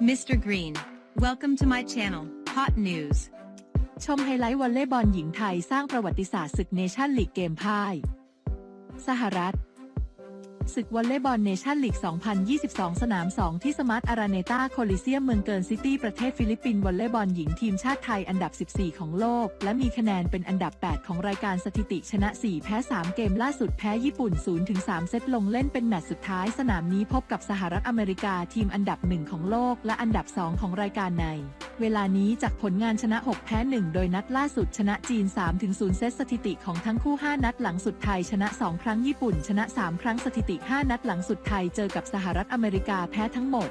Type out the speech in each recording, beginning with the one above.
Mr. Green, welcome to my channel, Hot News. ชมไฮไลท์วอลเลย์บอลหญิงไทยสร้างประวัติศาสตร์ศึกเนชั่นลีกเกมพ่าย สหรัฐ ศึกวอลเลย์บอลเนชั่นลีก 2022 สนาม 2 ที่สมาร์ทอาราเนตาโคลิเซียมเมืองเกินซิตี้ประเทศฟิลิปปินส์วอลเลย์บอลหญิงทีมชาติไทยอันดับ 14 ของโลก และมีคะแนนเป็นอันดับ 8 ของรายการสถิติชนะ 4 แพ้ 3 เกมล่าสุดแพ้ญี่ปุ่น 0-3 เซตลงเล่นเป็นแมตช์สุดท้าย สนามนี้พบกับสหรัฐอเมริกาทีมอันดับ 1 ของโลกและอันดับ 2 ของรายการใน เวลานี้จากผลงานชนะ 6 แพ้ 1 โดยนัดล่าสุดชนะจีน 3-0 เซตสถิติของทั้งคู่ 5 นัดหลังสุดไทยชนะ 2 ครั้งญี่ปุ่น ชนะ 3 ครั้งสถิติ 5 นัดหลังสุดไทยเจอกับสหรัฐอเมริกาแพ้ทั้งหมด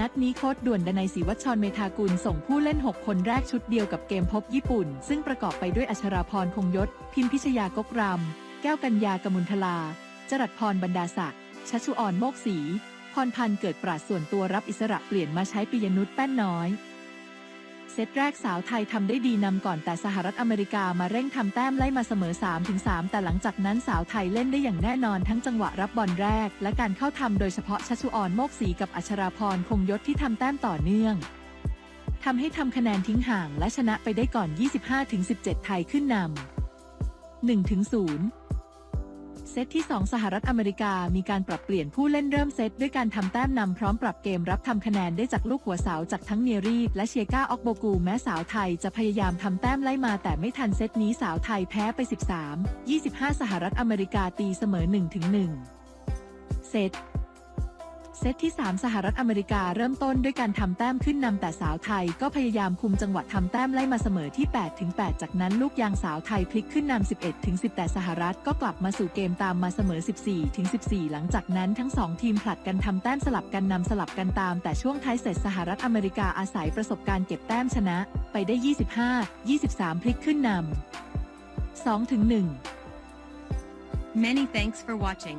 นัดนี้โค้ดด่วนดนัยศรีวัชรเมธากุลส่งผู้เล่น 6 คนแรกชุดเดียวกับเกมพบญี่ปุ่น ซึ่งประกอบไปด้วยอัชราพรคงยศ พิมพิชยากกรำแก้วกัญญากมุลทลา จรัสพรบรรดาศักดิ์ชัชชุออนโมกศรี พรพันธ์เกิดปราดส่วนตัวรับอิสระเปลี่ยนมาใช้ปิยนุชแป้นน้อย เซตแรกสาวไทยทำได้ดีนำก่อนแต่สหรัฐอเมริกามาเร่งทำแต้มไล่มาเสมอ 3-3 แต่หลังจากนั้นสาวไทยเล่นได้อย่างแน่นอนทั้งจังหวะรับบอลแรก และการเข้าทำโดยเฉพาะชัชุออนโมกศรีกับอัชราพรคงยศที่ทำแต้มต่อเนื่องทำให้ทำคะแนนทิ้งห่างและชนะไปได้ก่อน 25-17 ไทยขึ้นนำ1-0 เซตที่ 2 สหรัฐอเมริกามีการปรับเปลี่ยนผู้เล่นเริ่มเซตด้วยการทำแต้มนำพร้อมปรับเกมรับทำคะแนนได้จากลูกหัวเสาจากทั้งเนียรีและเชียก้าออกโบกูแม้สาวไทยจะพยายามทำแต้มไล่มาแต่ไม่ทันเซตนี้สาวไทยแพ้ไป 13 25 สหรัฐอเมริกาตีเสมอ 1-1 เซต เซตที่ 3 สหรัฐอเมริกาเริ่มต้นด้วยการทำแต้มขึ้นนำแต่สาวไทยก็พยายามคุมจังหวะทำแต้มไล่มาเสมอที่ 8 ถึง 8 จากนั้นลูกยางสาวไทยพลิกขึ้นนำ11 ถึง 10 แต่สหรัฐก็กลับมาสู่เกมตามมาเสมอ 14 ถึง 14 หลังจากนั้นทั้ง 2 ทีมผลัดกันทำแต้มสลับกันนำสลับกันตาม แต่ช่วงท้ายเสร็จสหรัฐอเมริกาอาศัยประสบการณ์เก็บแต้มชนะ ไปได้ 25 23 พลิกขึ้นนำ2ถึง1 Many thanks for watching.